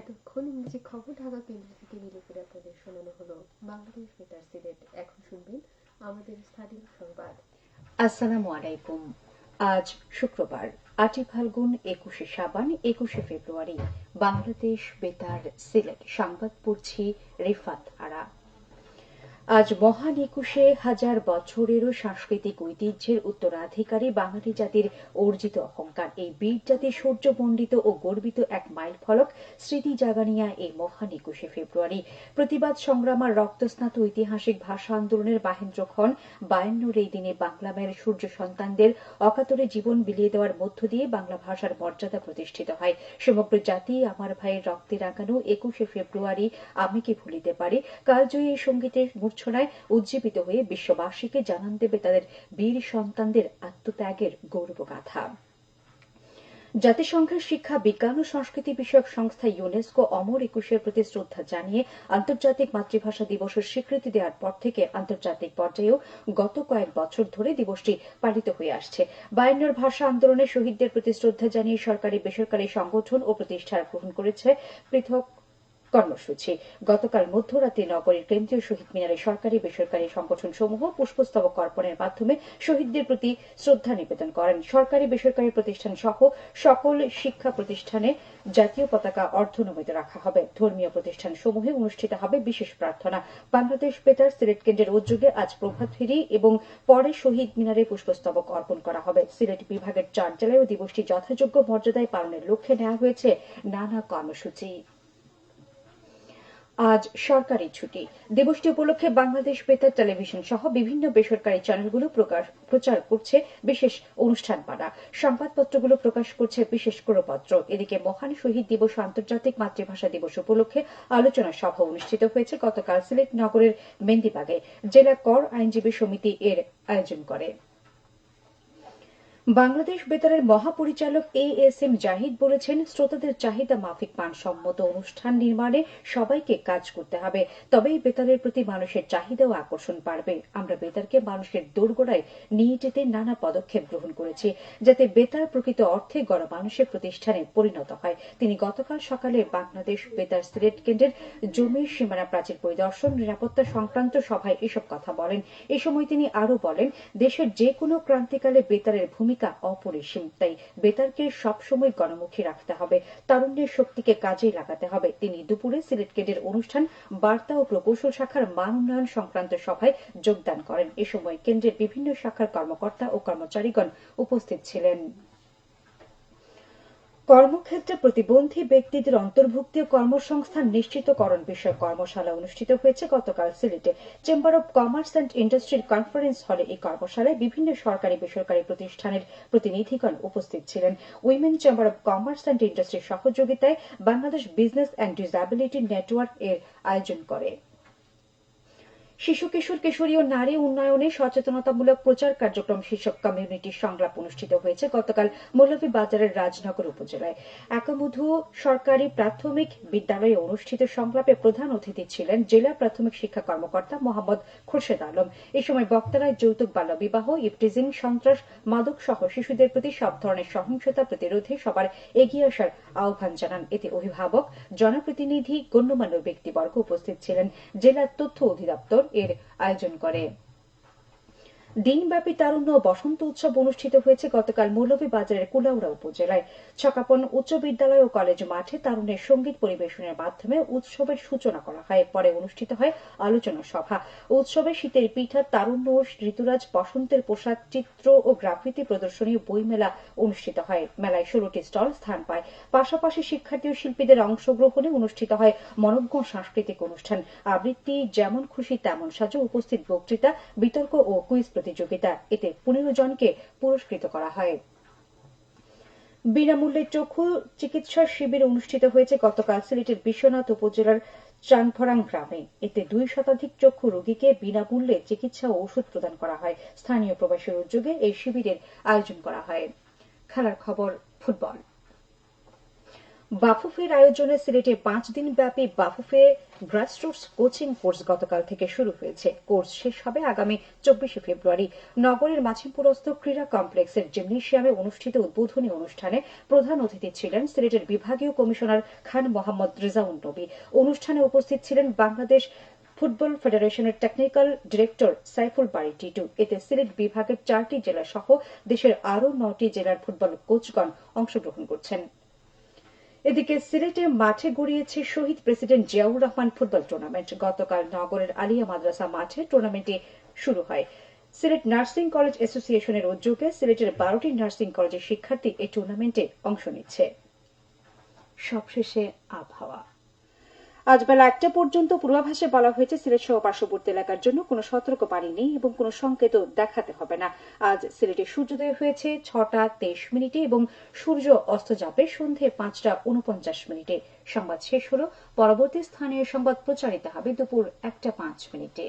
এতক্ষণ ইংরেজি খবর ঢাকা কেন্দ্র থেকে নীলপুরে আপনাদের শোনানো হলো, বাংলাদেশ বেতার সিলেট। এখন শুনবেন আমাদের স্থানীয় সংবাদ। আসসালামু আলাইকুম। আজ শুক্রবার, আটই ফাল্গুন, একুশে সাবান একুশে ফেব্রুয়ারি। বাংলাদেশ বেতার সিলেট। সংবাদ পড়ছি রিফাত আরা আজ মহান একুশে হাজার বছরেরও সাংস্কৃতিক ঐতিহ্যের উত্তরাধিকারী বাঙালি জাতির অর্জিত অহংকার। এই বীর জাতির সূর্যমণ্ডিত ও গর্বিত এক মাইল ফলক স্মৃতি জাগানিয়া এই মহান একুশে ফেব্রুয়ারি। প্রতিবাদ সংগ্রাম আর রক্তস্নাত ঐতিহাসিক ভাষা আন্দোলনের বাহেন্দ্র খন বায়ান্নর এই দিনে বাংলা মায়ের সূর্য সন্তানদের অকাতরে জীবন বিলিয়ে দেওয়ার মধ্য দিয়ে বাংলা ভাষার মর্যাদা প্রতিষ্ঠিত হয়। সমগ্র জাতি আমার ভাইয়ের রক্তে রাঙানো একুশে ফেব্রুয়ারি আমি কি ভুলিতে পারি। কালজয়ী এই সঙ্গীতের মূর্ছনায় উজ্জীবিত হয়ে বিশ্ববাসীকে জানান দেবে তাদের বীর সন্তানদের আত্মত্যাগের গৌরবগাথা। জাতিসংঘের শিক্ষা, বিজ্ঞান ও সংস্কৃতি বিষয়ক সংস্থা ইউনেস্কো অমর একুশের প্রতি শ্রদ্ধা জানিয়ে আন্তর্জাতিক মাতৃভাষা দিবসের স্বীকৃতি দেওয়ার পর থেকে আন্তর্জাতিক পর্যায়েও গত কয়েক বছর ধরে দিবসটি পালিত হয়ে আসছে। বায়ান্নর ভাষা আন্দোলনে শহীদদের প্রতি শ্রদ্ধা জানিয়ে সরকারি বেসরকারি সংগঠন ও প্রতিষ্ঠান গ্রহণ করেছে। পৃথক কর্মসূচি। গতকাল মধ্যরাতে নগরীর কেন্দ্রীয় শহীদ মিনারে সরকারি বেসরকারি সংগঠন সমূহ পুষ্পস্তবক অর্পণের মাধ্যমে শহীদদের প্রতি শ্রদ্ধা নিবেদন করেন। সরকারি বেসরকারি প্রতিষ্ঠান সহ সকল শিক্ষা প্রতিষ্ঠানে জাতীয় পতাকা অর্ধনমিত রাখা হবে। ধর্মীয় প্রতিষ্ঠান সমূহে অনুষ্ঠিত হবে বিশেষ প্রার্থনা। বাংলাদেশ বেতার সিলেট কেন্দ্রের উদ্যোগে আজ প্রভাত ফেরি এবং পরে শহীদ মিনারে পুষ্পস্তবক অর্পণ করা হবে। সিলেট বিভাগের চার জেলায়ও দিবসটি যথাযোগ্য মর্যাদায় পালনের লক্ষ্যে নেওয়া হয়েছে নানা কর্মসূচি। আজ সরকারি ছুটি। দিবসটি উপলক্ষে বাংলাদেশ বেতার টেলিভিশন সহ বিভিন্ন বেসরকারি চ্যানেলগুলো প্রচার করছে বিশেষ অনুষ্ঠান পাড়া সংবাদপত্রগুলো প্রকাশ করছে বিশেষ করপত্র। এদিকে মহান শহীদ দিবস আন্তর্জাতিক মাতৃভাষা দিবস উপলক্ষে আলোচনা সভা অনুষ্ঠিত হয়েছে গতকাল সিলেট নগরের মেন্দিবাগে জেলা কর আইনজীবী সমিতি এর আয়োজন করে। বাংলাদেশ বেতারের মহাপরিচালক এ এস এম জাহিদ বলেছেন, শ্রোতাদের চাহিদা মাফিক মানসম্মত অনুষ্ঠান নির্মাণে সবাইকে কাজ করতে হবে। তবেই বেতারের প্রতি মানুষের চাহিদা ও আকর্ষণ বাড়বে। আমরা বেতারকে মানুষের দোরগোড়ায় নিয়ে যেতে নানা পদক্ষেপ গ্রহণ করেছি, যাতে বেতার প্রকৃত অর্থে গণমানুষের প্রতিষ্ঠানে পরিণত হয়। তিনি গতকাল সকালে বাংলাদেশ বেতার সিলেট কেন্দ্রের জমির সীমানা প্রাচীর পরিদর্শন, নিরাপত্তা সংক্রান্ত সভায় এসব কথা বলেন। এ সময় তিনি আরও বলেন, দেশের যে কোনো ক্রান্তিকালে বেতারের ভূমিকা ভূমিকা অপরিসীম। তাই বেতারকে সবসময় গণমুখী রাখতে হবে। তারুণ্যের শক্তিকে কাজে লাগাতে হবে। তিনি দুপুরে সিলেট কেডের অনুষ্ঠান বার্তা ও প্রকৌশল শাখার মান উন্নয়ন সংক্রান্ত সভায় যোগদান করেন। এ সময় কেন্দ্রের বিভিন্ন শাখার কর্মকর্তা ও কর্মচারীগণ উপস্থিত ছিলেন। কর্মক্ষেত্রে প্রতিবন্ধী ব্যক্তিদের অন্তর্ভুক্তি ও কর্মসংস্থান নিশ্চিতকরণ বিষয়ক কর্মশালা অনুষ্ঠিত হয়েছে গতকাল সিলেটে। চেম্বার অব কমার্স অ্যান্ড ইন্ডাস্ট্রির কনফারেন্স হলে এই কর্মশালায় বিভিন্ন সরকারি বেসরকারি প্রতিষ্ঠানের প্রতিনিধিগণ উপস্থিত ছিলেন। Women chamber of commerce and ইন্ডাস্ট্রির সহযোগিতায় Bangladesh business and disability network এর আয়োজন করে। শিশু, কিশোর, কিশোরী ও নারী উন্নয়নে সচেতনতামূলক প্রচার কার্যক্রম শীর্ষক কমিউনিটি সংলাপ অনুষ্ঠিত হয়েছে গতকাল মৌলভী বাজারের রাজনগর উপজেলায়। একামধু সরকারি প্রাথমিক বিদ্যালয়ে অনুষ্ঠিত সংলাপে প্রধান অতিথি ছিলেন জেলা প্রাথমিক শিক্ষা কর্মকর্তা মোহাম্মদ খুরশেদ আলম। এ সময় বক্তারা যৌতুক, বাল্যবিবাহ ইফটিজিং সন্ত্রাস, মাদক সহ শিশুদের প্রতি সব ধরনের সহিংসতা প্রতিরোধে সবার এগিয়ে আসার আহ্বান জানান এতে অভিভাবক, জনপ্রতিনিধি, গণ্যমান্য ব্যক্তিবর্গ উপস্থিত ছিলেন। জেলা তথ্য অধিদপ্তর এর আয়োজন করে। দিনব্যাপী তারুণ্য বসন্ত উৎসব অনুষ্ঠিত হয়েছে গতকাল মৌলভী বাজারের কুলাউড়া উপজেলায়। ছকাপন উচ্চ বিদ্যালয় ও কলেজ মাঠে তারুণের সংগীত পরিবেশনের মাধ্যমে উৎসবের সূচনা করা হয়। পরে অনুষ্ঠিত হয় আলোচনা সভা। উৎসবে শীতের পিঠা, তারুণ্য, ঋতুরাজ, বসন্তের পোশাক, চিত্র ও গ্রাফিতি প্রদর্শনী, বইমেলা অনুষ্ঠিত হয়। মেলায় ষোলোটি স্টল স্থান পায়। পাশাপাশি শিক্ষার্থী ও শিল্পীদের অংশগ্রহণে অনুষ্ঠিত হয় মনজ্ঞ সাংস্কৃতিক অনুষ্ঠান। আবৃত্তি যেমন খুশি, তেমন সাজো উপস্থিত বক্তৃতা, বিতর্ক ও কুইজ প্রতিযোগিতা। এতে পনেরো জনকে পুরস্কৃত করা হয়। বিনামূল্যে চক্ষু চিকিৎসা শিবির অনুষ্ঠিত হয়েছে গতকাল সিলেটের বিশ্বনাথ উপজেলার চানফরাং গ্রামে। এতে দুই শতাধিক চক্ষু রোগীকে বিনামূল্যে চিকিৎসা ও ওষুধ প্রদান করা হয়। স্থানীয় প্রবাসীর উদ্যোগে এই শিবিরের আয়োজন করা হয়। খেলার খবর, ফুটবল। বাফুফের আয়োজনে সিলেটে পাঁচ দিন ব্যাপী বাফুফে গ্রাসরুটস কোচিং কোর্স গতকাল থেকে শুরু হয়েছে। কোর্স শেষ হবে আগামী চব্বিশে ফেব্রুয়ারি। নগরের মাছিমপুরস্থ ক্রীড়া কমপ্লেক্সের জিমনেশিয়ামে অনুষ্ঠিত উদ্বোধনী অনুষ্ঠানে প্রধান অতিথি ছিলেন সিলেটের বিভাগীয় কমিশনার খান মোহাম্মদ রেজাউন নবী। অনুষ্ঠানে উপস্থিত ছিলেন বাংলাদেশ ফুটবল ফেডারেশনের টেকনিক্যাল ডিরেক্টর সাইফুল বাড়ি টিটু। এতে সিলেট বিভাগের চারটি জেলা সহ দেশের আরও নটি জেলার ফুটবল কোচগণ অংশগ্রহণ করছেন। এদিকে সিলেটে মাঠে গড়িয়েছে Shaheed president Ziaur Rahman football tournament. গতকাল নগরের আলিয়া মাদ্রাসা মাঠে টুর্নামেন্টটি শুরু হয়। সিলেট নার্সিং কলেজ অ্যাসোসিয়েশনের উদ্যোগে সিলেটের বারোটি নার্সিং কলেজের শিক্ষার্থী এই টুর্নামেন্টে অংশ নিচ্ছে। সবশেষে আবহাওয়া। আজ বেলা একটা পর্যন্ত পূর্বাভাসে বলা হয়েছে, সিলেট সহ পার্শ্ববর্তী এলাকার জন্য কোনো সতর্ক পানি নেই এবং কোনো সংকেতও দেখাতে হবে না। আজ সিলেটে সূর্যোদয় হয়েছে ছটা তেইশ মিনিটে এবং সূর্য অস্ত যাবে সন্ধে পাঁচটা উনপঞ্চাশ মিনিটে। সংবাদ শেষ হল। পরবর্তী স্থানীয় সংবাদ প্রচারিত হবে দুপুর একটা পাঁচ মিনিটে।